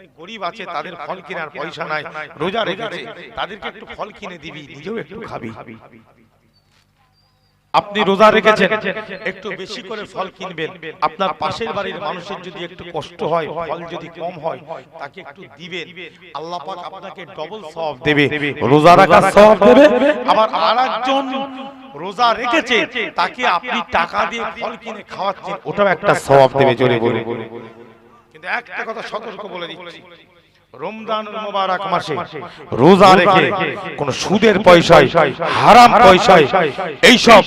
অনেক গরিব আছে তাদের ফল কেনার পয়সা নাই। রোজা রেখেছে। তাদেরকে একটু ফল কিনে দিবি নিজেও একটু খাবি। আপনি রোজা রেখেছেন একটু বেশি করে ফল কিনবেন। আপনার পাশের বাড়ির মানুষের যদি একটু কষ্ট হয় ফল যদি কম হয় তাকে একটু দিবেন। আল্লাহ পাক আপনাকে ডবল সওয়াব দেবে। রোজা রাখার সওয়াব দেবে? আবার আরেকজন রোজা রেখেছে তাকে আপনি টাকা দিয়ে ফল কিনে খাওয়াচ্ছেন ওটাও একটা সওয়াব দেবে জোরে বলে কিন্তু একটা কথা সতর্ক বলে দিচ্ছি। রমজান মোবারক মাসে রোজা রেখে কোন সুদের পয়সায় হারাম পয়সায় এই সব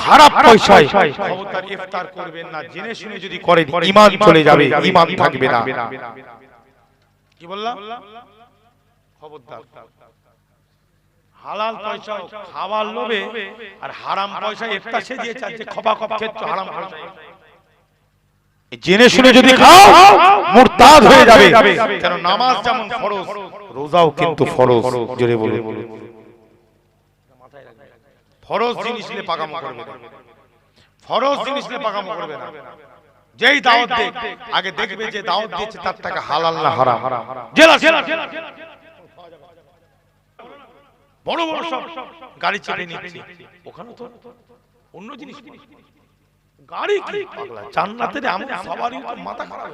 খারাপ পয়সায় খবরদার ইফতার করবেন না জেনে শুনে যদি করেন ঈমান চলে যাবে ঈমান থাকবে না। কি বললাম? খবরদার। হালাল পয়সা খাওয়ার লোভে আর হারাম পয়সা ইফতার সে দিয়ে চাচ্ছে খপা খপ খেচ্ছ হারাম পয়সা জেনে শুনে যদি খাও মুরতাদ হয়ে যাবে। কেন নামাজ যেমন ফরজ রোজাও কিন্তু ফরজ জোরে বলে ফরজ জিনিস নিয়ে পাকামো করবে না। ফরজ জিনিস নিয়ে পাকামো করবে না। যেই দাওয়াত দেখ আগে দেখবে যে দাওয়াত দিয়েছে তার টাকা হালাল না হারাম। জেলা জেলা। বড় বড় সব গাড়ি চেপে নিচ্ছে। ওখানে তো অন্য জিনিস। গাড়ি কি? পাগলা জান্নাতের এমন সবারই তো মাথা খারাপ।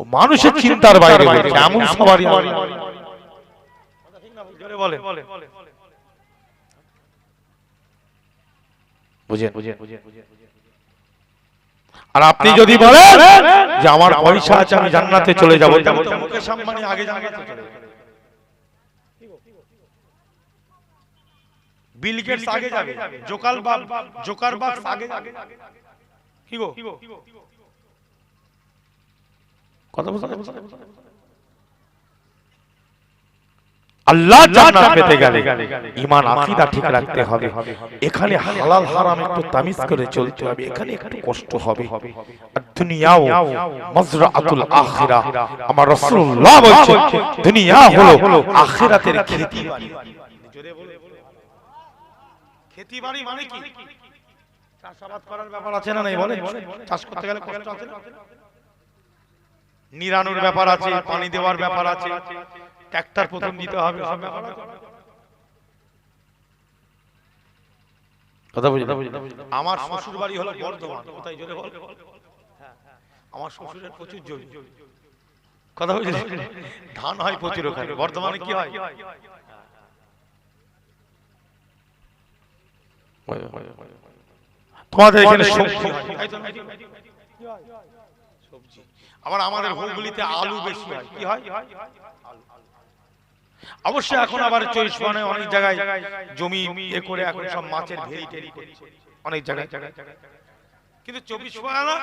ও মানুষের চিন্তার বাইরে বলছে এমন সবারই জোরে বলে বুঝেন। আর আপনি যদি বলেন যে আমার পয়সা আছে আমি জান্নাতে চলে যাব মুকেশ আম্বানি আগে জান্নাতে চলে বিল গেটস আগে যাবে। জোকাল বাব জোকার বাক্স আগে যাবে। কি গো? কথা বুঝতে আল্লাহ জান্নাত পেতে গেলে ঈমান আকীদা ঠিক রাখতে হবে। এখানে হালাল হারাম একটু তামিজ করে চলতে হবে। এখানে একটু কষ্ট হবে। আর দুনিয়াও মাজরাআতুল আখিরা। আমার রাসূলুল্লাহ দুনিয়া হলো আখিরাতের খেতি বাড়ি জোরে বলে। খেতি বাড়ি মানে কি? চাষাবাদ করার ব্যাপার আছে না নাই বলে চাষ করতে গেলে কষ্ট আছে নিরানোর ব্যাপার আছে পানি দেওয়ার ব্যাপার আছে। ট্রাক্টর প্রথম দিতে হবে সব ব্যাপার আছে। কথা বুঝলি? আমার শ্বশুর বাড়ি হলো বর্ধমান কোথায় জোরে বল? আমার শ্বশুরের প্রচুর জমি। কথা বুঝলি? ধান হয় প্রচুর ওখানে। বর্ধমানে কি হয়? তোমাদের এখানে সবজি হয়, আবার আমাদের হুগলিতে আলু বেশি হয়। কি হয়? আলু। অবশ্যই এখন আবার চব্বিশ পরগনায় অনেক জায়গায় জমি এ করে এখন সব মাছের ভেরি টেরি করছে। অনেক জায়গায়। কিন্তু চব্বিশ পরগনা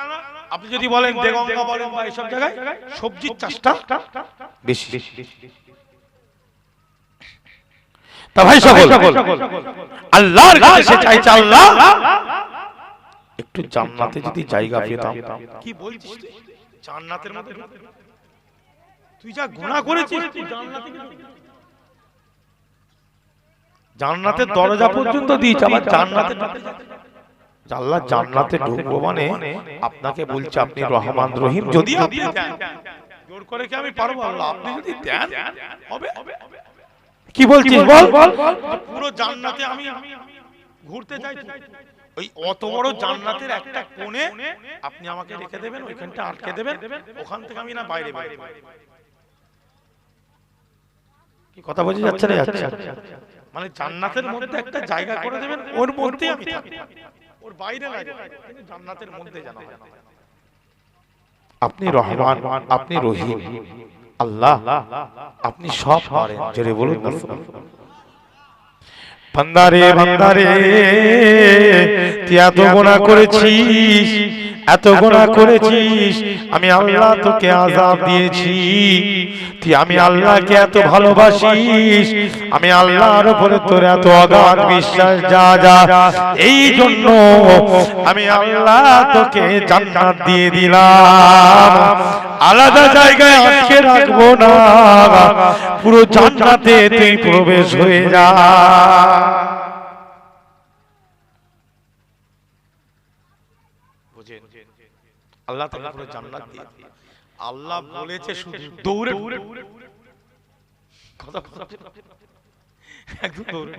আপনি যদি বলেন দেগঙ্গা বলেন বা এইসব জায়গায় সবজির চাষটা বেশি। তা ভাই সকল। আল্লাহর কাছে সে চাইছে আল্লাহ একটু জান্নাতে যদি জায়গা পেতাম। কি বলছিস তুই? জান্নাতের মধ্যে তুই যা গুনাহ করেছিস তুই জান্নাতে জান্নাতের দরজা পর্যন্ত দিয়েছে আবার জান্নাতে আল্লাহ জান্নাতে ঢুকবো মানে আপনাকে বলছে আপনি রহমান রহিম। যদি আপনি দেন জোর করে কি আমি পারব আল্লাহ? আপনি যদি দেন হবে? কি বলছিস? বল পুরো জান্নাতে আমি ঘুরতে চাই ওই অত বড় জান্নাতের একটা কোণে আপনি আমাকে রেখে দেবেন ওইখানটা আটকে দেবেন ওখান থেকে আমি না বাইরে বাইরে কি কথা বোঝা যাচ্ছে না যাচ্ছে মানে জান্নাতের মধ্যে একটা জায়গা করে দেবেন ওর মধ্যেই আমি থাকব ওর বাইরে না কিন্তু জান্নাতের মধ্যে জানা আপনি রহমান আপনি রহিম। আল্লাহ আপনি সব পারেন। জোরে বলুন। না বান্দারে বান্দারে তুই এত গোনা করেছিস এত গোনা করেছিস আমি আল্লাহ তোকে আজাব দিয়েছি। তুই আমি আল্লাহকে এত ভালোবাসিস। আমি আল্লাহর উপরে তোর এত অগাধ বিশ্বাস যা যা এই জন্য আমি আল্লাহ তোকে জান্নাত দিয়ে দিলাম। আলাদা জায়গায় আটকে রাখব না। পুরো জান্নাতে তুই প্রবেশ হয়ে যা। আল্লাহ তাকে পুরো জান্নাত দিয়ে আল্লাহ বলেছে শুধু দৌড়ে কথা কথা একদম দৌড়ে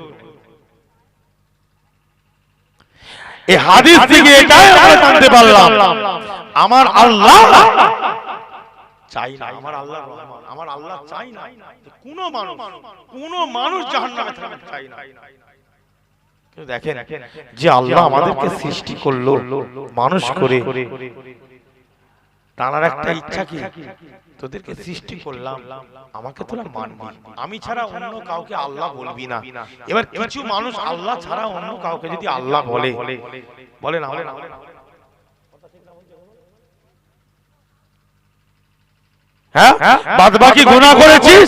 এই হাদিস থেকে এটাই আমরা জানতে পারলাম। আমার আল্লাহ চাই না। আমার আল্লাহ রহমান আমার আল্লাহ চাই না। কোনো মানুষ কোনো মানুষ জাহান্নামে থাকতে চাই না। দেখেন যে আল্লাহ আমাদেরকে সৃষ্টি করল মানুষ করে তার একটা ইচ্ছা কি? তোদেরকে সৃষ্টি করলাম। আমাকে তোরা মানবি আমি ছাড়া অন্য কাউকে আল্লাহ বলবি না। এবার কিছু মানুষ আল্লাহ ছাড়া অন্য কাউকে যদি আল্লাহ বলে। বলে না। বলে না। হ্যাঁ? বাদ বাকি গুনাহ করেছিস?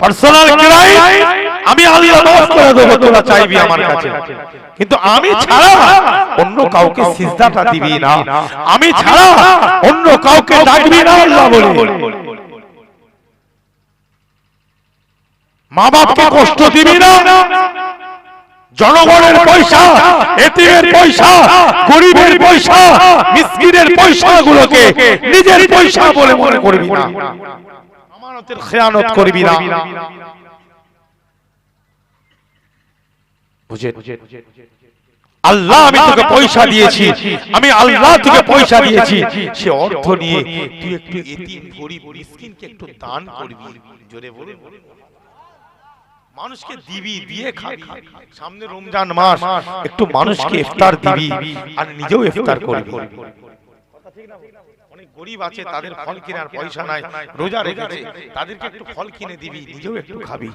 পার্সোনাল ক্রাইম আমি আল্লাহ মাফ করে দেবো তোরা চাইবি আমার কাছে। কিন্তু আমি ছাড়া অন্য কাউকে সিজদাটা দিবি না। আমি ছাড়া অন্য কাউকে ডাকবি না আল্লাহ বলে। মা বাপকে কষ্ট দিবি না? জনগণের পয়সা এতিমের পয়সা গরিবের পয়সা মিসকিনের পয়সাগুলোকে নিজের পয়সা বলে মনে করবি না। আমানতের খেয়ানত করবি না। বুঝে আল্লাহ আমি তোকে পয়সা দিয়েছি। আমি আল্লাহ তোকে পয়সা দিয়েছি। সে অর্থ নিয়ে তুই একটু এতিম গরিব মিসকিনকে একটু দান করবি। জোরে বলে মানুষকে দিবি দিয়ে খাবি। সামনে রমজান মাস একটু মানুষকে ইফতার দিবি আর নিজেও ইফতার করবি। অনেক গরিব আছে তাদের ফল কেনার পয়সা নাই রোজা রেখেছে তাদেরকে একটু ফল কিনে দিবি নিজেও একটু খাবি।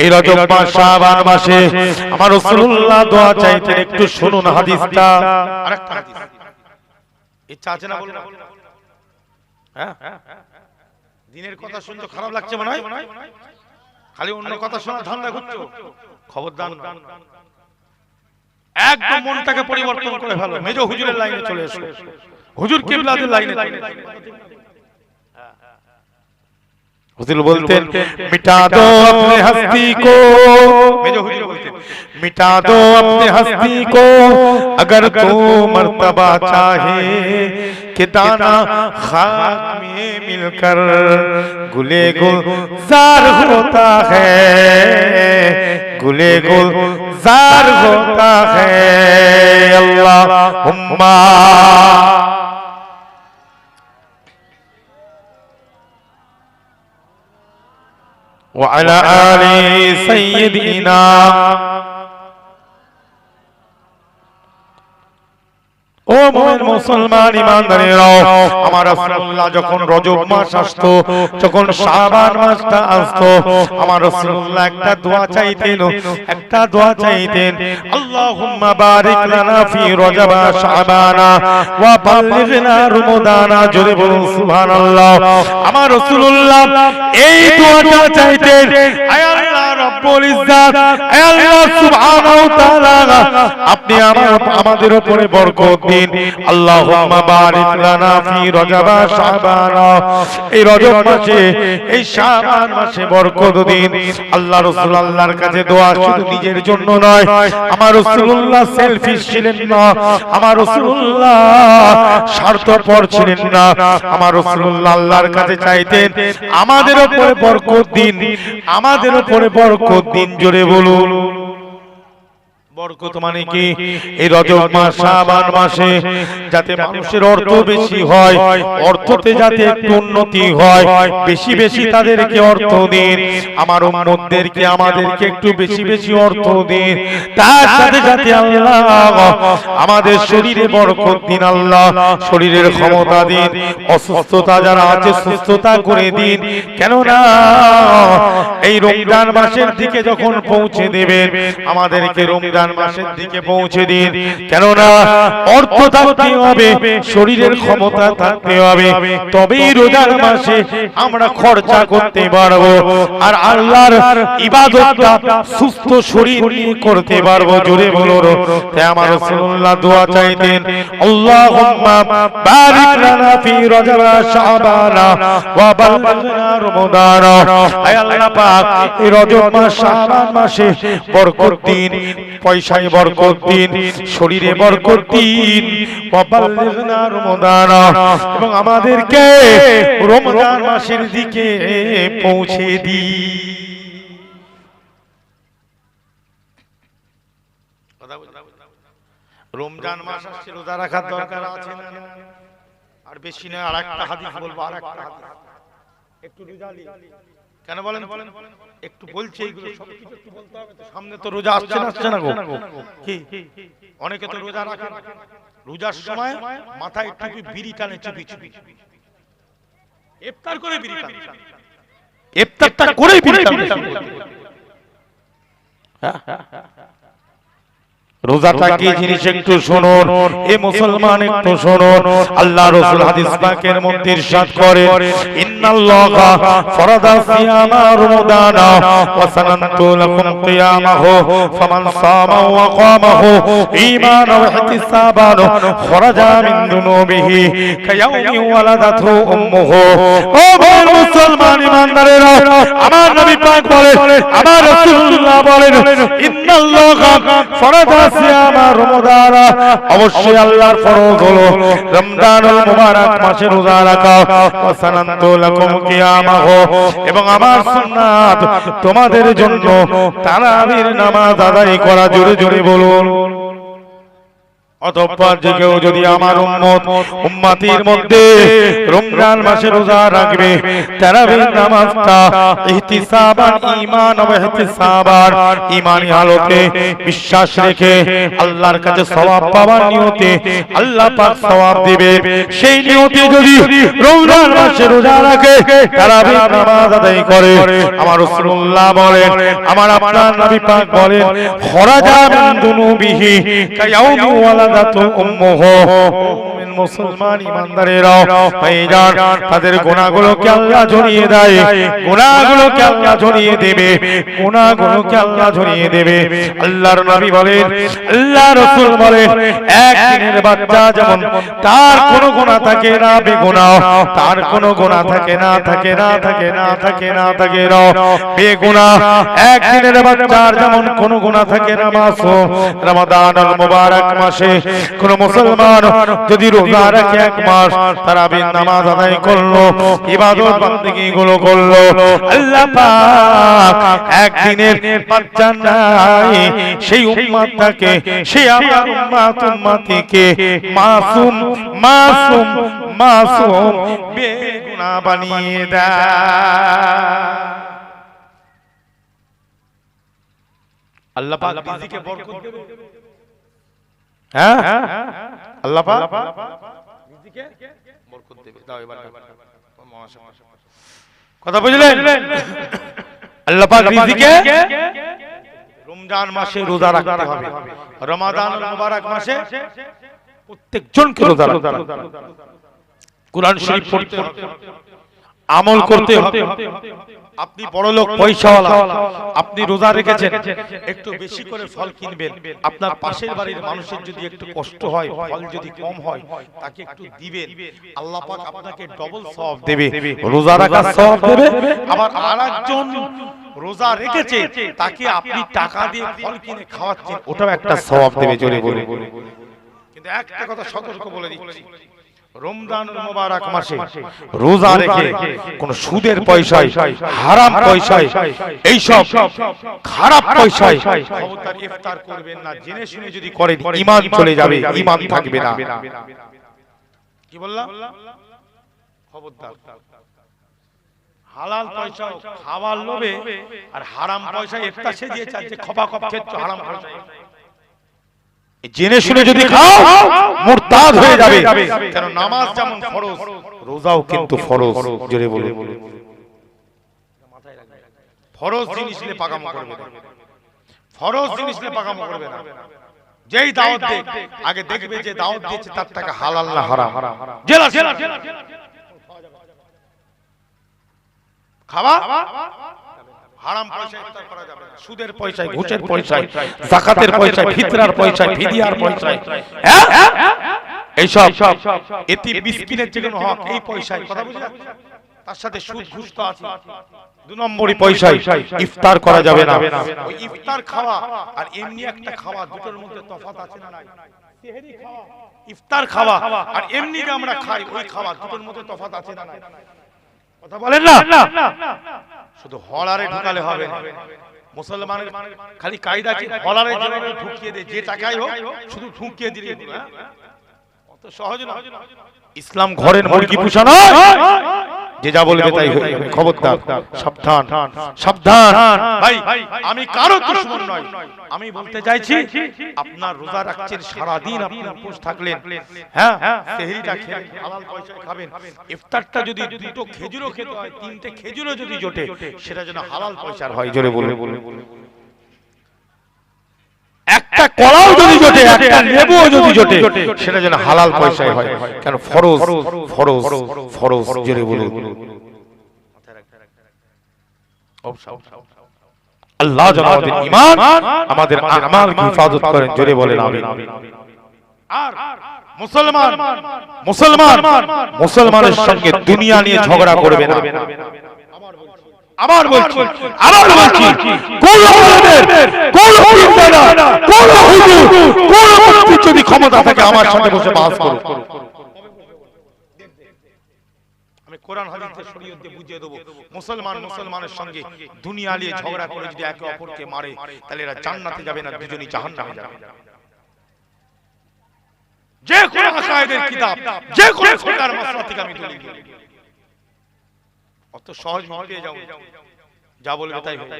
এই রজব মাস শাবান মাসে আমার রাসূলুল্লাহ দোয়া চাইতেন একটু শুনুন হাদিসটা। আরেকটা হাদিস। ইচ্ছা আছে না বলুন। হ্যাঁ? দিনের কথা শুনতে খারাপ লাগছে মনে হয়? খালি অন্য কথা শোনা ধান্দা করছ খবর দান একদম মনটাকে পরিবর্তন করে ফেলো। মেজ হুজুরের লাইনে চলে এসো। হুজুর কিবলাদের লাইনে हुजूर बोलते हैं मिटा दो अपने हस्ती को। मिटा दो अपने हस्ती को। अगर दो मर्तबा चाहे कि दाना खाक में मिलकर गुले गुल जार होता है। गुले गुल जार होता है। अल्लाह। وعلى آل سيدنا ও মোমেন মুসলমান ইমানদারেরাও আমার রাসূলুল্লাহ যখন রজব মাস আসতো, যখন শাবান মাসটা আসতো, আমার রাসূলুল্লাহ একটা দোয়া চাইতেন, একটা দোয়া চাইতেন, আল্লাহুম্মা বারিক লানা ফি রজব শাবানা ওয়া বাল্লিগনা রমাদানা। জোরে বলুন, সুবহানাল্লাহ। আমার রাসূলুল্লাহ এই দোয়াটা চাইতেন, আয় রব্বুল ইজ্জাত, আল্লাহ সুবহানাহু তাআলা, আপনি আমাদের উপরে বরকত দিন। আল্লাহুম্মা বারিক লানা ফি রজব শাবান। এই রজব মাসে, এই শাবান মাসে বরকত দিন। আল্লাহ রাসূল আল্লাহর কাছে দোয়া শুধু নিজের জন্য নয়, আমার রাসূলুল্লাহ ছিলেন না, আমার রাসূলুল্লাহ স্বার্থপর ছিলেন না। আমার রাসূলুল্লাহ আল্লাহর কাছে চাইতেন, আমাদের উপরে বরকত দিন, আমাদের উপরে বরকত দিন জোরে বলুন। বরকত মানে কি? এই রজব মাস শাবান মাসে যাতে মানুষের অর্থ বেশি হয় অর্থতে যাতে একটু উন্নতি হয় বেশি বেশি তাদেরকে অর্থ দিন আমার উম্মতদেরকে আমাদেরকে একটু বেশি বেশি অর্থ দিন তার সাথে সাথে আল্লাহ আমাদের শরীরে বরকত দিন আল্লাহ শরীরের ক্ষমতা দিন অসুস্থতা যারা আছে সুস্থতা করে দিন। কেননা এই রমজান মাসের দিকে যখন পৌঁছে দেবেন আমাদেরকে রমজান মাসের দিকে পৌঁছে দিন। কেননা অর্থ থাকতে হবে, শরীরের ক্ষমতা থাকতে হবে। তবেই রোজার মাসে আমরা খরচা করতে পারব আর আল্লাহর ইবাদতটা সুস্থ শরীর নিয়ে করতে পারব। জোরে বলো তাই আমার রাসূলুল্লাহ দোয়া চাইতেন, আল্লাহুম্মা বারিক লানা ফি রজব শাবান ওয়া বাল্লিগনা রমাদান। আয় আল্লাহ পাক, এই রজব মাস, শাবান মাসে বরকত দিন পয়সায় বরকত দিন, শরীরে বরকত দিন। এবং আমাদেরকে রমজান মাসের দিকে পৌঁছে দিন। রমজান মাস আসছে, রোজা রাখার দরকার আছে আর বেশি না আর একটা হাদিস বলব আর একটা হাদিস। একটু রিজালি কেন বলেন বলেন? একটু বলছে এইগুলো সব কিছু। একটু বলতে হবে তো। সামনে তো রোজা আসছে না আসছে না গো। কি? অনেকে তো রোজা রাখে রোজার সময় মাথায় টুপি বিড়ি টানে চুপি চুপি। ইফতার করে বিড়ি টানে। ইফতারটা করেই বিড়ি টানে। রোজাটা কি জিনিস একটু শুনুন। এ মুসলমান একটু শুনুন। আল্লাহ রাসূল হাদিস পাকের মধ্যে ইরশাদ করে ইন্নাল্লাহা ফারাদা সিয়ামা রমাদানা ওয়া সানানতু লাকুম কিয়ামাহু ফামান সামা ওয়া কামাহু ঈমানাও ওয়া ইহতিসাবান খরাজা মিন দুনুবিহি কায়াউমি ওয়ালাদাতহু উম্মুহু। ও ভাই মুসলমান ইমানদারেরা আমার নবী পাক বলেন আমার রাসূলুল্লাহ বলেন ইন্নাল্লাহা ফারাদা অবশ্যই আল্লাহর ফরজ হলো রমজানুল মুবারক মাসে রোজা রাখা। ওয়াসানান্তু লাকুম এবং আমার সুন্নাত তোমাদের জন্য তারাবির নামাজ আদায় করা জোরে জোরে বলুন। অতঃপর যে কেউ যদি আমার উম্মত উম্মাতির মধ্যে রমজান মাসে রোজা রাখবে তারাবির নামাজটা ইহতিসাবান ঈমান ও ইহতিসাবান ঈমানি হালতে বিশ্বাস রেখে আল্লাহর কাছে সওয়াব পাওয়ার নিয়তে আল্লাহ পাক সওয়াব দিবে। সেই নিয়তে যদি রমজান মাসে রোজা রাখে তারাবির নামাজ আদায় করে। আমার রাসূলুল্লাহ বলেন আমার আপনার নবী পাক বলেন খরাজা মিন দুনুবিহি কায়াউমি ওয়ালাদাতু উম্মুহু মুমিন মুসলমান ইমানদারেরা ভাইজান, তাদের গুনাহগুলোকে আল্লাহ ঝরিয়ে দেয়। গুনাহগুলোকে আল্লাহ ঝরিয়ে দেবে। গুনাহগুলোকে আল্লাহ ঝরিয়ে দেবে। আল্লাহর নবী বলেন, আল্লাহ রাসূল বলেন, একদিনের বাচ্চা যেমন তার কোনো গুনাহ থাকে না বেগুনাহ তার কোনো গুনাহ থাকে না থাকে না থাকে না থাকে না থাকে না। বেগুনাহ একদিনের বাচ্চার যেমন কোনো গুনাহ থাকে না, মাসুম। রমাদানুল মুবারক মাসে কোন মুসলমান যদি রোজা রাখে এক মাস তারাবির নামাজ আদায় করল ইবাদত বান্দেগি গুলো করল। আল্লাহ পাক একদিনের বাচ্চা নাই সেই উম্মতটাকে সেই আমার উম্মত উম্মতিকে মাসুম মাসুম মাসুম বেগুনাহ বানিয়ে দেয়। আল্লাহ পাক রিজিকে বরকত দেবে। হ্যাঁ? আল্লাহ পাক? রিজিকে? বরকত দেবে। দাও এবার কথা বুঝলেন? আল্লাহ পাক রিজিকে? রমজান মাসে রোজা রাখতে হবে। রমাদান মুবারক মাসে প্রত্যেকজনকে রোজা রাখতে হবে। কোরআন শরীফ পড়তে হবে। আমল করতে হবে। আপনি বড় লোক পয়সাওয়ালা। আপনি রোজা রেখেছেন। একটু বেশি করে ফল কিনবেন। আপনার পাশের বাড়ির মানুষের যদি একটু কষ্ট হয় ফল যদি কম হয় তাকে একটু দিবেন। আল্লাহ পাক আপনাকে ডবল সওয়াব দেবে। রোজা রাখার সওয়াব দেবে। আবার আরেকজন রোজা রেখেছে তাকে আপনি টাকা দিয়ে ফল কিনে খাওয়াচ্ছেন ওটাও একটা সওয়াব দেবে জোরে বলে কিন্তু একটা কথা সতর্ক বলে দিচ্ছি। রমজান মোবারক মাসে রোজা রেখে কোন সুদের পয়সায় হারাম পয়সায় এই সব খারাপ পয়সায় খবরদার ইফতার করবেন না জেনে শুনে যদি করেন ঈমান চলে যাবে ঈমান থাকবে না। কি বললাম? খবরদার হালাল পয়সা খাওয়ার লোভে আর হারাম পয়সা ইফতার সে দিয়ে চাচ্ছে খপা খপ খেচ্ছ হারাম পয়সা। জেনে শুনে যদি খাও মুরতাদ হয়ে যাবে। কেন নামাজ যেমন ফরজ রোজাও কিন্তু ফরজ জোরে বলে ফরজ জিনিস নিয়ে পাকামো করবে না। ফরজ জিনিস নিয়ে পাকামো করবে না। যেই দাওয়াত দে আগে দেখবে যে দাওয়াত দিয়েছে তার টাকা হালাল না হারাম। জেলা জেলা। খাওয়া? হারাম পয়সা ইফতার করা যাবে না। সুদের পয়সায় ঘুষের পয়সায় যাকাতের পয়সায় ফিতরার পয়সায় ফিদিয়ার পয়সায়। হ্যাঁ? এই সব এতি মিসকিনের যে কোনো হক এই পয়সায়। কথা বুঝলেন তার সাথে সুদ ঘুষ তো আছে। দু নম্বরই পয়সায় ইফতার করা যাবে না। ওই ইফতার খাওয়া আর এমনি একটা খাওয়া দুটোর মধ্যে তফাৎ আছে না নাই? সেহরি খাওয়া, ইফতার খাওয়া আর এমনি যে আমরা খাই ওই খাওয়া দুটোর মধ্যে তফাৎ আছে না নাই? কথা বলেন না। শুধু হলারে ঢুকালে হবে মুসলমানের খালি কায়দা কি হলারে যেভাবে ঢুকিয়ে দেয় যে টাকাই হোক শুধু ঢুকিয়ে দিয়ে হলো, হ্যাঁ? অত সহজ না ইসলাম ঘরের মুরগি পোষা নয়। যে যা বলবে তাই খবরদার, সাবধান সাবধান। ভাই, আমি কারও দুশমন নই আমি বলতে চাইছি, আপনার রোজা রাখছেন সারা দিন আপনি উপোস থাকলেন হ্যাঁ? সেহরিটা রাখেন হালাল পয়সা খাবেন। ইফতারটা যদি দুটো খেজুরও খেতে হয়, তিনটে খেজুরও যদি জোটে, সেটা যেন হালাল পয়সার হয়। জোরে বলবে একটা কলাও যদি জোটে একটা লেবুও যদি জোটে সেটা যেন হালাল পয়সায় হয়। কেন ফরজ ফরজ ফরজ জোরে বলুন। আল্লাহ যেন আমাদের ঈমান আমাদের আমাল হিফাজত করেন জোরে বলেন আমিন। আর মুসলমান মুসলমান মুসলমানের সঙ্গে দুনিয়া নিয়ে ঝগড়া করবে না। আবার বলছি আবার বলছি। কোন আমাদের কোন পিতারা কোন হুজুর কোন মুফতি যদি ক্ষমতা থাকে আমার সাথে বসে বাস আমি কোরআন হাদিসের শরীয়ত দিয়ে বুঝিয়ে দেবো। মুসলমান মুসলমানের সঙ্গে দুনিয়া নিয়ে ঝগড়া করে যদি একে অপরকে মারে তাহলে এরা জান্নাতে যাবে না দুজনই জাহান্নামে যাবে। যে কোন আকায়েদের কিতাব যে কোন ফিকার মাসলা থেকে আমি দলিল দিই। অত সহজ যাও যা বলবে তাই হবে।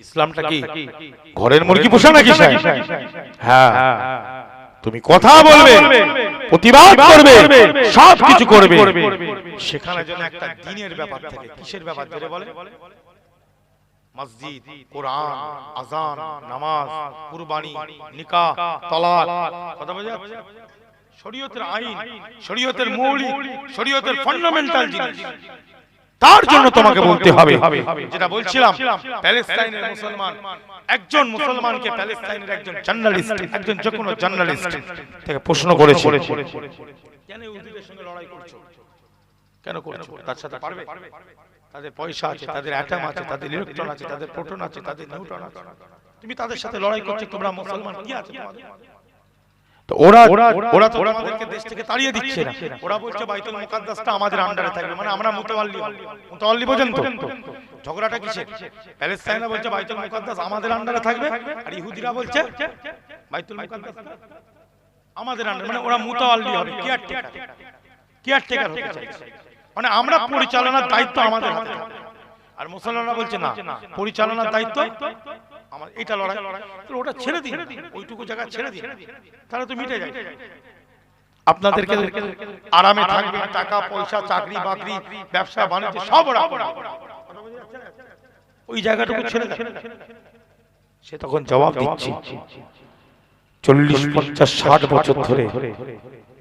ইসলামটা কি? ঘরের মুরগি পোষা নাকি হ্যাঁ। তুমি কথা বলবে প্রতিবাদ করবে সব কিছু করবে। সেখানে একটা দিনের ব্যাপার থাকে কিসের ব্যাপার ধরে বলে? মসজিদ কোরআন আজান নামাজ কুরবানি নিকাহ তালাক কথা বোঝা? শরীয়তের আইন শরীয়তের মৌলিক শরীয়তের ফান্ডামেন্টাল জিনিস। তার জন্য তোমাকে বলতে হবে যেটা বলছিলাম প্যালেস্তাইনের মুসলমান। একজন মুসলমানকে প্যালেস্তাইনের একজন জার্নালিস্ট একজন যে কোনো জার্নালিস্ট থেকে প্রশ্ন করেছে। কেন ইহুদিদের সঙ্গে লড়াই করছ? কেন করছ? তার সাথে পারবে? তাদের পয়সা আছে তাদের অ্যাটম আছে তাদের ইলেকট্রন আছে তাদের প্রোটন আছে তাদের নিউট্রন আছে। তুমি তাদের সাথে লড়াই করছ তোমরা মুসলমান কি আছে তোমাদের? ওরা ওরা তো দেশ থেকে তাড়িয়ে দিচ্ছে না। ওরা বলছে বাইতুল মুকাদ্দাসটা আমাদের আন্ডারে থাকবে। মানে আমরা মুতাওয়াল্লি মুতাওয়াল্লি বোঝেন তো ঝগড়াটা কিসের? প্যালেস্তাইনরা বলছে বাইতুল মুকাদ্দাস আমাদের আন্ডারে থাকবে। আর ইহুদিরা বলছে বাইতুল মুকাদ্দাস আমাদের আন্ডারে মানে ওরা মুতাওয়াল্লি হবে। কেয়ারটেকার কেয়ারটেকার হতে চাইছে মানে আমরা পরিচালনার দায়িত্ব আমাদের হাতে। আর মুসলমানরা বলছে না পরিচালনার দায়িত্ব আমার এটা লড়াই তো ওটা ছেড়ে দিন। ওইটুকু জায়গা ছেড়ে দিন। তাহলে তো মিটে যায়। আপনাদেরকে আরামে থাকবে টাকা পয়সা চাকরি বাকরি ব্যবসা বাণিজ্য সব ওই জায়গাটুকু ছেড়ে সে তখন জবাব দিচ্ছে। চল্লিশ পঞ্চাশ ষাট বছর ধরে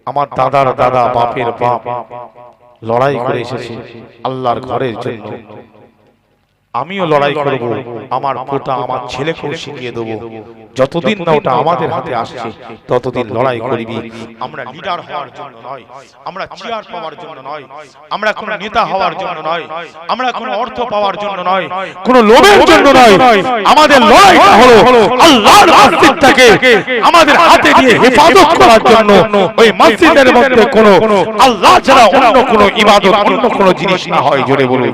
আমার দাদার দাদা বাপের বাপ। লড়াই করে এসেছে আল্লাহর ঘরের জন্য। আমিও লড়াই করব। আমার পোতা আমার ছেলেকেও শিখিয়ে দেবো। যতদিন না ওটা আমাদের হাতে আসছে ততদিন লড়াই করবি। আমরা লিডার হওয়ার জন্য নয়। আমরা চেয়ার পাওয়ার জন্য নয়। আমরা কোনো নেতা হওয়ার জন্য নয়। আমরা কোনো অর্থ পাওয়ার জন্য নয়। কোনো লোভের জন্য নয়। আমাদের লড়াইটা হলো আল্লাহর মসজিদটাকে আমাদের হাতে দিয়ে হেফাজত করার জন্য ওই মসজিদের মধ্যে কোনো আল্লাহ ছাড়া অন্য কোনো ইবাদত অন্য কোনো জিনিস না হয় জোরে বলুন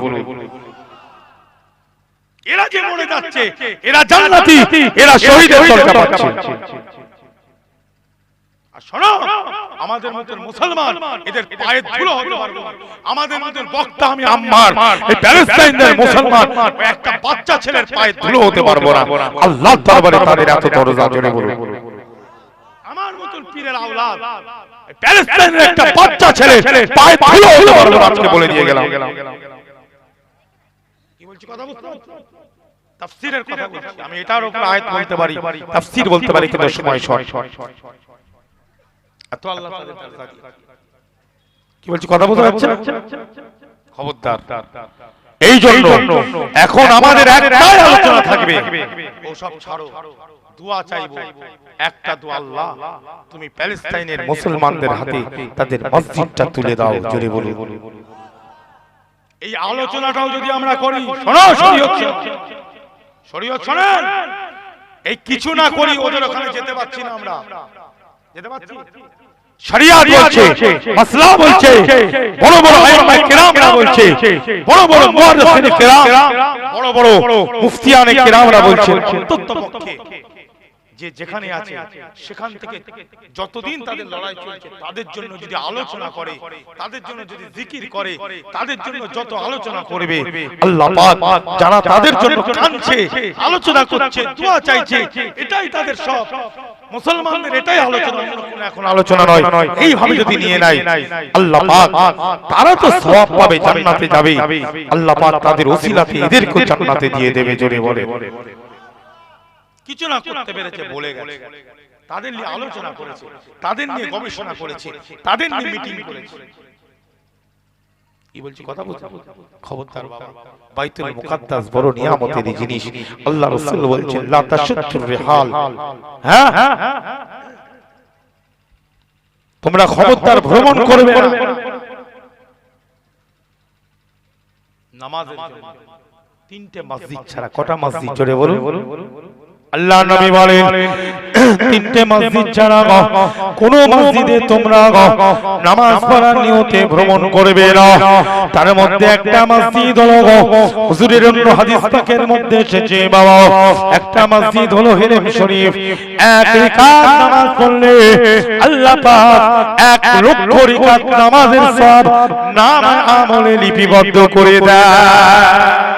এরা যে মরে যাচ্ছে এরা জান্নাতি এরা শহীদের দরজা পাচ্ছে। শোনো আমাদের মতন মুসলমান এদের পায়ে ধুলো হতে পারব। আমাদের মতন বক্তা আমি আম্মার এই প্যালেস্তাইনদের মুসলমান। একটা বাচ্চা ছেলের পায়ে ধুলো হতে পারব না। আল্লাহ দরবারে তাদের এত দরজা জোরে বলুন। আমার মতন পীরের আওলাদ। এই একটা বাচ্চা ছেলে পায়ে ধুলো হতে পারব না আজকে বলে দিয়ে গেলাম। কি বলছি কথা বুঝতে? তাফসীরের কথা বলছি। আমি এটার উপর আয়াত বলতে পারি। তাফসীর বলতে পারি। কিন্তু সময় শর্ট। এত আল্লাহ। কি বলছি? কথা বলতে পারছে খবরদার। এই জন্য এখন আমাদের একটাই আলোচনা থাকবে। ওসব ছাড়ো। দোয়া চাইব। একটা দোয়া আল্লাহ। তুমি প্যালেস্তাইনের মুসলমানদের হাতে তাদের মসজিদটা তুলে দাও জোরে বলে এই আলোচনাটাও যদি আমরা করি শোনো শরীয়ত শোনেন এই কিছু না করি ওদের ওখানে যেতে পারছি না আমরা। যেতে পারছি? শরিয়াত বলছে মাসলা বলছে বড় বড় আইম্মা কিরামরা বলছে বড় বড় মুহাদ্দিসিন কিরাম বড় বড় মুফতিয়ানে কিরামরা বলছে অন্তত পক্ষে। যে যেখানে আছে সেখান থেকে যতদিন তাদের লড়াই চলছে তাদের জন্য যদি আলোচনা করে তাদের জন্য যদি জিকির করে তাদের জন্য যত আলোচনা করবে আল্লাহ পাক যারা তাদের জন্য কাঁদছে আলোচনা করছে দোয়া চাইছে এটাই তাদের সব। মুসলমানদের এটাই আলোচনা এখন আলোচনা নয়। এইভাবে যদি নিয়ে নাই আল্লাহ পাক তারা তো সওয়াব পাবে জান্নাতে যাবে। আল্লাহ পাক তাদের ওসিলাতে এদেরকে জান্নাতে দিয়ে দেবে জোরে বলে। কিছু না করতে পেরেছে বলে গেছে। তাদের নিয়ে আলোচনা করেছে তাদের নিয়ে গবেষণা করেছে তাদের নিয়ে মিটিং করেছে। কি বলছি কথা বলছি? খবরদার বাবা। বাইতুল মুকাদ্দাস বড় নিয়ামতের জিনিস। আল্লাহ রাসূল বলছেন লা তাশুদ্দুর রিহাল হ্যাঁ? তোমরা খবরদার ভ্রমণ করবে না। নামাজের জন্য। তিনটে মসজিদ ছাড়া কটা মসজিদ জোরে বলুন। আল্লাহ নবী বলেন তিনটে মসজিদ ছাড়া কোন মসজিদে তোমরা নামাজ পড়ার নিয়তে ভ্রমণ করবে না। তার মধ্যে একটা মসজিদ হলো হুজুরের অন্য হাদিস পাকের মধ্যে এসেছে বাবা একটা মসজিদ হলো হেরেম শরীফ। এক রিকাত নামাজ পড়লে আল্লাহ পাক এক লক্ষ রিকাত নামাজের সব নাম আমলে লিপিবদ্ধ করে দেয়।